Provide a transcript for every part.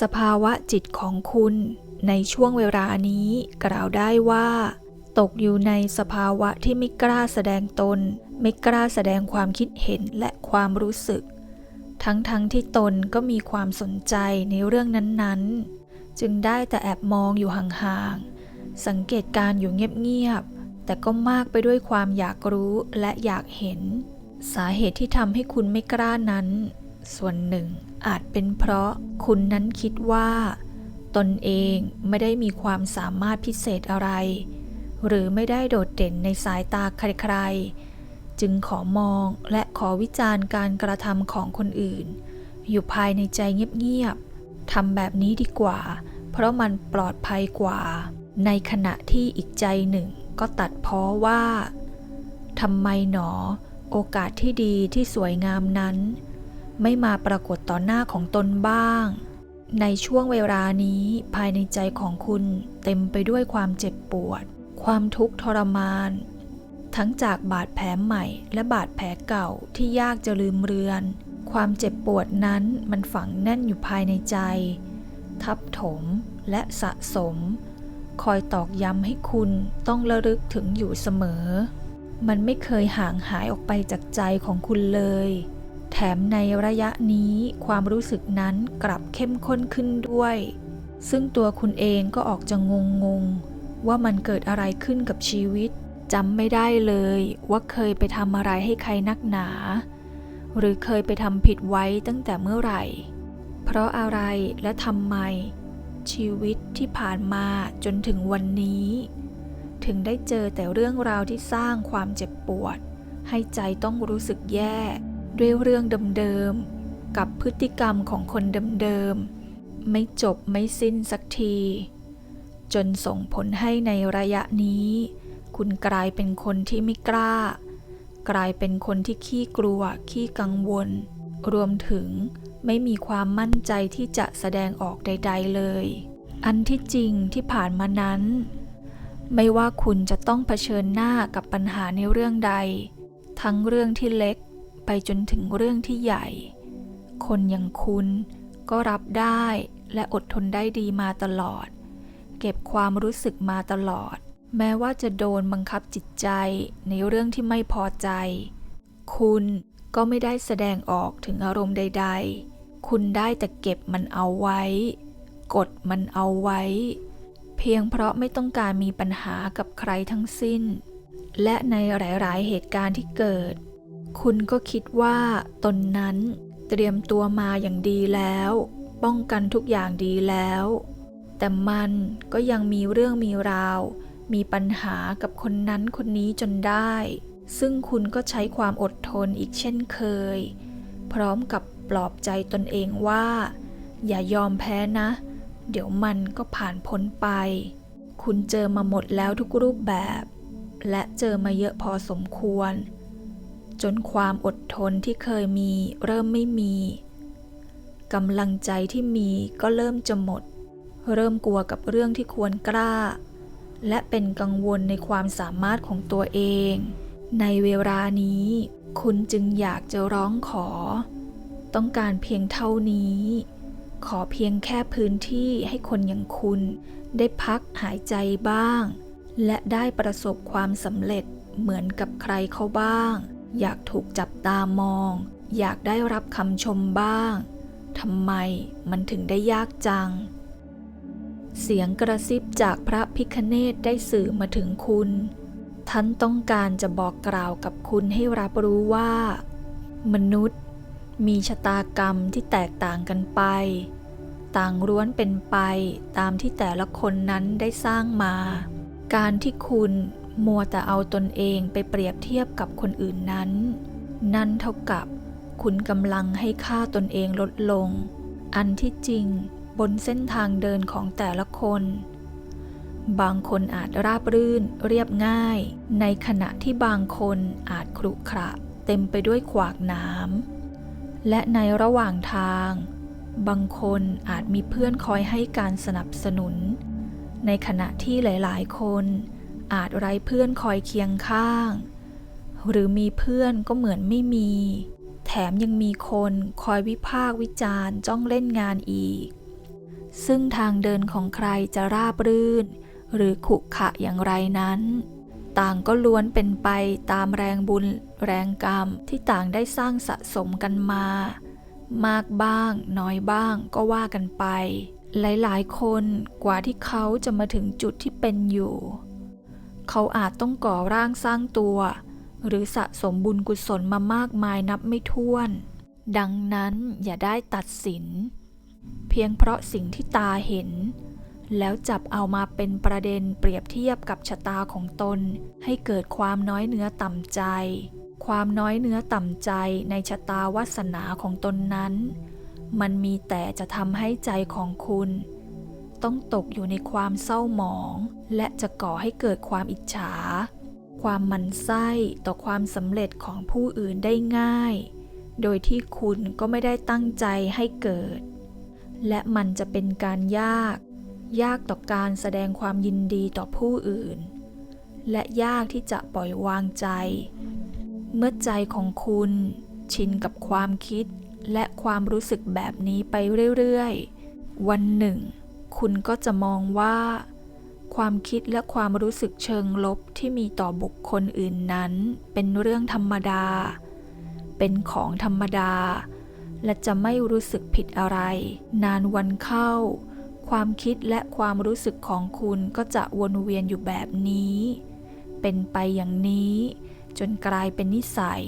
สภาวะจิตของคุณในช่วงเวลานี้กล่าวได้ว่า ตกอยู่ในสภาวะที่ไม่กล้าแสดงตน ไม่กล้าแสดงความคิดเห็นและความรู้สึก ทั้งๆทที่ตนก็มีความสนใจในเรื่องนั้นๆ จึงได้แต่แอบมองอยู่ห่างๆ สังเกตการ์อยู่เงียบๆ แต่ก็มากไปด้วยความอยากรู้และอยากเห็น สาเหตุที่ทำให้คุณไม่กล้านั้น ส่วนหนึ่งอาจเป็นเพราะคุณนั้นคิดว่า ตนเองไม่ได้มีความสามารถพิเศษอะไร หรือไม่ได้โดดเด่นในสายตาใครๆ จึงขอมองและขอวิจารณ์การกระทำของคนอื่น อยู่ภายในใจเงียบๆทำแบบนี้ดีกว่า เพราะมันปลอดภัยกว่า ในขณะที่อีกใจหนึ่งก็ตัดพ้อว่าทำไมหนอ โอกาสที่ดีที่สวยงามนั้น ไม่มาปรากฏต่อหน้าของตนบ้าง ในช่วงเวลานี้ภายในใจของคุณเต็มไปด้วยความเจ็บปวด ความทุกข์ทรมาน ทั้งจากบาดแผลใหม่และบาดแผลเก่าที่ยากจะลืมเรือน ความเจ็บปวดนั้นมันฝังแน่นอยู่ภายในใจ ทับถมและสะสม คอยตอกย้ำให้คุณต้องระลึกถึงอยู่เสมอ มันไม่เคยห่างหายออกไปจากใจของคุณเลย แถมในระยะนี้ความรู้สึกนั้นกลับเข้มข้นขึ้นด้วย ซึ่งตัวคุณเองก็ออกจะงงงๆว่ามันเกิดอะไรขึ้นกับชีวิตจำไม่ได้เลยว่าเคยไปทำอะไรให้ใครนักหนา หรือเคยไปทำผิดไว้ตั้งแต่เมื่อไหร่ เพราะอะไรและทำไม ชีวิตที่ผ่านมาจนถึงวันนี้ ถึงได้เจอแต่เรื่องราวที่สร้างความเจ็บปวด ให้ใจต้องรู้สึกแย่ ด้วยเรื่องเดิมๆ กับพฤติกรรมของคนเดิมๆ ไม่จบไม่สิ้นสักที จนส่งผลให้ในระยะนี้ คุณกลายเป็นคนที่ไม่กล้า กลายเป็นคนที่ขี้กลัว ขี้กังวล รวมถึงไม่มีความมั่นใจที่จะแสดงออกใด ๆ เลย อันที่จริงที่ผ่านมานั้น ไม่ว่าคุณจะต้องเผชิญหน้ากับปัญหาในเรื่องใด ทั้งเรื่องที่เล็ก ไปจนถึงเรื่องที่ใหญ่ คนอย่างคุณก็รับได้และอดทนได้ดีมาตลอด เก็บความรู้สึกมาตลอด แม้ว่าจะโดนบังคับจิตใจในเรื่องที่ไม่พอใจ คุณก็ไม่ได้แสดงออกถึงอารมณ์ใด ๆ คุณได้แต่เก็บมันเอาไว้ กดมันเอาไว้ เพียงเพราะไม่ต้องการมีปัญหากับใครทั้งสิ้น และในหลาย ๆ เหตุการณ์ที่เกิด คุณก็คิดว่าตนนั้นเตรียมตัวมาอย่างดีแล้ว ป้องกันทุกอย่างดีแล้ว แต่มันก็ยังมีเรื่องมีราว มีปัญหากับคนนั้นคนนี้จนได้ ซึ่งคุณก็ใช้ความอดทนอีกเช่นเคย พร้อมกับปลอบใจตนเองว่า อย่ายอมแพ้นะ เดี๋ยวมันก็ผ่านพ้นไป คุณเจอมาหมดแล้วทุกรูปแบบ และเจอมาเยอะพอสมควร จนความอดทนที่เคยมีเริ่มไม่มีกำลังใจที่มีก็เริ่มจะหมด เริ่มกลัวกับเรื่องที่ควรกล้า และเป็นกังวลในความสามารถของตัวเอง ในเวลานี้ คุณจึงอยากจะร้องขอ ต้องการเพียงเท่านี้ ขอเพียงแค่พื้นที่ให้คนอย่างคุณ ได้พักหายใจบ้าง และได้ประสบความสำเร็จเหมือนกับใครเขาบ้าง อยากถูกจับตามอง อยากได้รับคำชมบ้างทำไมมันถึงได้ยากจัง เสียงกระซิบจากพระพิคเนตได้สื่อมาถึงคุณ ท่านต้องการจะบอกกล่าวกับคุณให้รับรู้ว่า มนุษย์มีชะตากรรมที่แตกต่างกันไป ต่างร้วนเป็นไปตามที่แต่ละคนนั้นได้สร้างมา การที่คุณ มัวแต่เอาตนเองไปเปรียบเทียบกับคนอื่นนั้น นั่นเท่ากับคุณกำลังให้ค่าตนเองลดลง อันที่จริงบนเส้นทางเดินของแต่ละคน บางคนอาจราบรื่นเรียบง่าย ในขณะที่บางคนอาจครุขระเต็มไปด้วยขวากหน้ำและในระหว่างทาง บางคนอาจมีเพื่อนคอยให้การสนับสนุน ในขณะที่หลาย ๆ คน อาจไร้เพื่อนคอยเคียงข้าง หรือมีเพื่อนก็เหมือนไม่มี แถมยังมีคนคอยวิพากษ์วิจารณ์จ้องเล่นงานอีก ซึ่งทางเดินของใครจะราบรื่น หรือขุขะอย่างไรนั้น ต่างก็ล้วนเป็นไปตามแรงบุญแรงกรรมที่ต่างได้สร้างสะสมกันมา มากบ้าง น้อยบ้างก็ว่ากันไปหลาย ๆ คนกว่าที่เขาจะมาถึงจุดที่เป็นอยู่ เขาอาจต้องก่อร่างสร้างตัว หรือสะสมบุญกุศลมามากมายนับไม่ถ้วน ดังนั้นอย่าได้ตัดสิน เพียงเพราะสิ่งที่ตาเห็น แล้วจับเอามาเป็นประเด็นเปรียบเทียบกับชะตาของตน ให้เกิดความน้อยเนื้อต่ำใจ ความน้อยเนื้อต่ำใจในชะตาวาสนาของตนนั้น มันมีแต่จะทำให้ใจของคุณ ต้องตกอยู่ในความเศร้าหมอง และจะก่อให้เกิดความอิจฉา ความมันไส้ต่อความสำเร็จของผู้อื่นได้ง่าย โดยที่คุณก็ไม่ได้ตั้งใจให้เกิด และมันจะเป็นการยาก ยากต่อการแสดงความยินดีต่อผู้อื่น และยากที่จะปล่อยวางใจ เมื่อใจของคุณ ชินกับความคิดและความรู้สึกแบบนี้ไปเรื่อยๆ วันหนึ่ง คุณก็จะมองว่า ความคิดและความรู้สึกเชิงลบที่มีต่อบุคคลอื่นนั้น เป็นเรื่องธรรมดา เป็นของธรรมดา และจะไม่รู้สึกผิดอะไร นานวันเข้า ความคิดและความรู้สึกของคุณก็จะวนเวียนอยู่แบบนี้ เป็นไปอย่างนี้ จนกลายเป็นนิสัย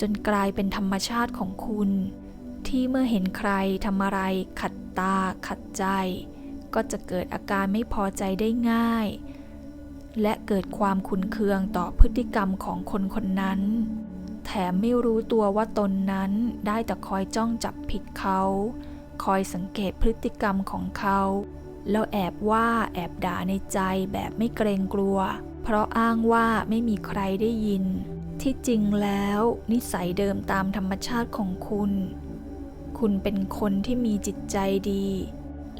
จนกลายเป็นธรรมชาติของคุณที่เมื่อเห็นใครทำอะไรขัดตาขัดใจ ก็จะเกิดอาการไม่พอใจได้ง่าย และเกิดความขุนเคืองต่อพฤติกรรมของคนคนนั้น แถมไม่รู้ตัวว่าตนนั้นได้แต่คอยจ้องจับผิดเขา คอยสังเกตพฤติกรรมของเขา แล้วแอบว่าแอบด่าในใจแบบไม่เกรงกลัว เพราะอ้างว่าไม่มีใครได้ยิน ที่จริงแล้ว นิสัยเดิมตามธรรมชาติของคุณ คุณเป็นคนที่มีจิตใจดี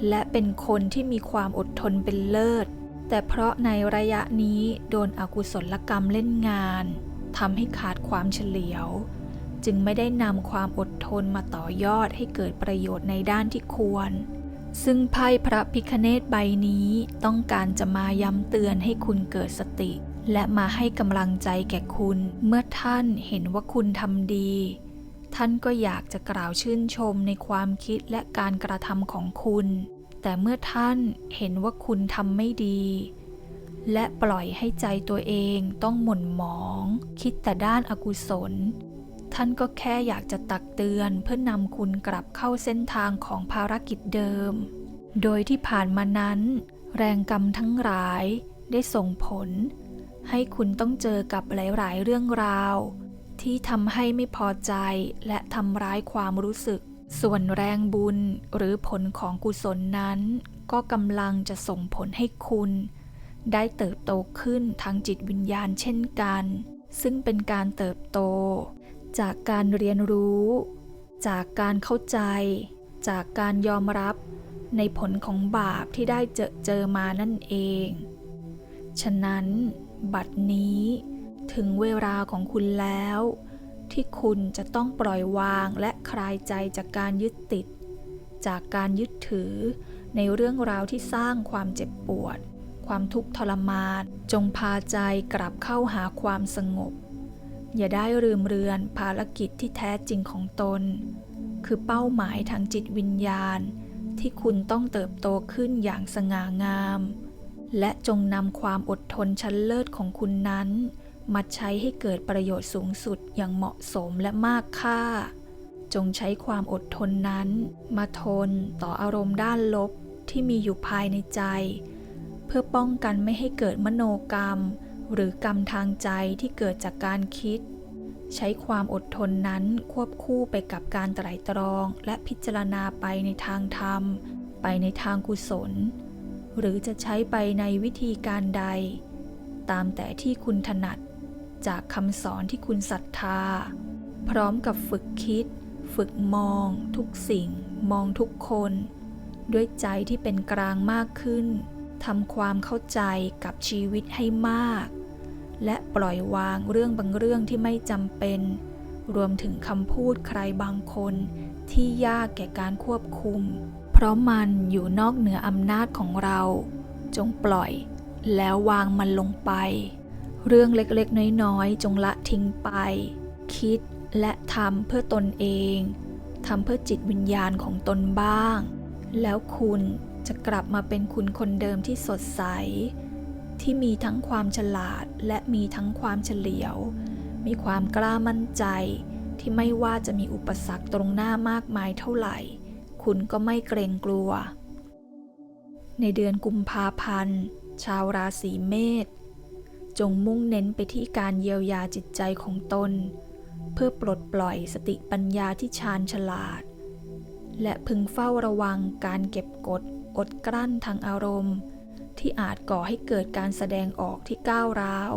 และเป็นคนที่มีความอดทนเป็นเลิศ แต่เพราะในระยะนี้โดนอกุศลกรรมเล่นงานทำให้ขาดความเฉลียว จึงไม่ได้นำความอดทนมาต่อยอดให้เกิดประโยชน์ในด้านที่ควร ซึ่งไพ่พระพิคเนตใบนี้ต้องการจะมาย้ำเตือนให้คุณเกิดสติ และมาให้กำลังใจแก่คุณ เมื่อท่านเห็นว่าคุณทำดี ท่านก็อยากจะกล่าวชื่นชมในความคิดและการกระทำของคุณ แต่เมื่อท่านเห็นว่าคุณทำไม่ดี และปล่อยให้ใจตัวเองต้องหม่นหมอง คิดแต่ด้านอากุศล ท่านก็แค่อยากจะตักเตือนเพื่อนำคุณกลับเข้าเส้นทางของภารกิจเดิม โดยที่ผ่านมานั้น แรงกรรมทั้งหลายได้ส่งผล ให้คุณต้องเจอกับหลาย ๆ เรื่องราว ที่ทำให้ไม่พอใจและทำร้ายความรู้สึก ส่วนแรงบุญหรือผลของกุศลนั้น ก็กำลังจะส่งผลให้คุณ ได้เติบโตขึ้นทางจิตวิญญาณเช่นกัน ซึ่งเป็นการเติบโต จากการเรียนรู้ จากการเข้าใจ จากการยอมรับในผลของบาปที่ได้เจอเจอมานั่นเอง ฉะนั้น บัดนี้ ถึงเวลาของคุณแล้ว ที่คุณจะต้องปล่อยวางและคลายใจจากการยึดติด จากการยึดถือ ในเรื่องราวที่สร้างความเจ็บปวด ความทุกข์ทรมาน จงพาใจกลับเข้าหาความสงบ อย่าได้ลืมเรือนภารกิจที่แท้จริงของตน คือเป้าหมายทางจิตวิญญาณ ที่คุณต้องเติบโตขึ้นอย่างสง่างาม และจงนำความอดทนชั้นเลิศของคุณนั้น มาใช้ให้เกิดประโยชน์สูงสุดอย่างเหมาะสมและมากค่า จงใช้ความอดทนนั้น มาทนต่ออารมณ์ด้านลบที่มีอยู่ภายในใจ เพื่อป้องกันไม่ให้เกิดมโนกรรม หรือกรรมทางใจที่เกิดจากการคิด ใช้ความอดทนนั้นควบคู่ไปกับการไตร่ตรองและพิจารณาไปในทางธรรม ไปในทางกุศล หรือจะใช้ไปในวิธีการใด ตามแต่ที่คุณถนัด จากคำสอนที่คุณศรัทธา พร้อมกับฝึกคิด ฝึกมอง ทุกสิ่ง มองทุกคน ด้วยใจที่เป็นกลางมากขึ้นทำความเข้าใจกับชีวิตให้มาก และปล่อยวางเรื่องบางเรื่องที่ไม่จำเป็น รวมถึงคำพูดใครบางคนที่ยากแก่การควบคุม เพราะมันอยู่นอกเหนืออำนาจของเรา จงปล่อยแล้ววางมันลงไป เรื่องเล็กๆ น้อยๆ จงละทิ้งไป คิดและทำเพื่อตนเองทำเพื่อจิตวิญญาณของตนบ้าง แล้วคุณจะกลับมาเป็นคุณคนเดิมที่สดใส ที่มีทั้งความฉลาดและมีทั้งความเฉลียว มีความกล้ามั่นใจ ที่ไม่ว่าจะมีอุปสรรคตรงหน้ามากมายเท่าไหร่ คุณก็ไม่เกรงกลัว ในเดือนกุมภาพันธ์ ชาวราศีเมษ จงมุ่งเน้นไปที่การเยียวยาจิตใจของตน เพื่อปลดปล่อยสติปัญญาที่ชาญฉลาด และพึงเฝ้าระวังการเก็บกดอดกลั้นทางอารมณ์ ที่อาจก่อให้เกิดการแสดงออกที่ก้าวร้าว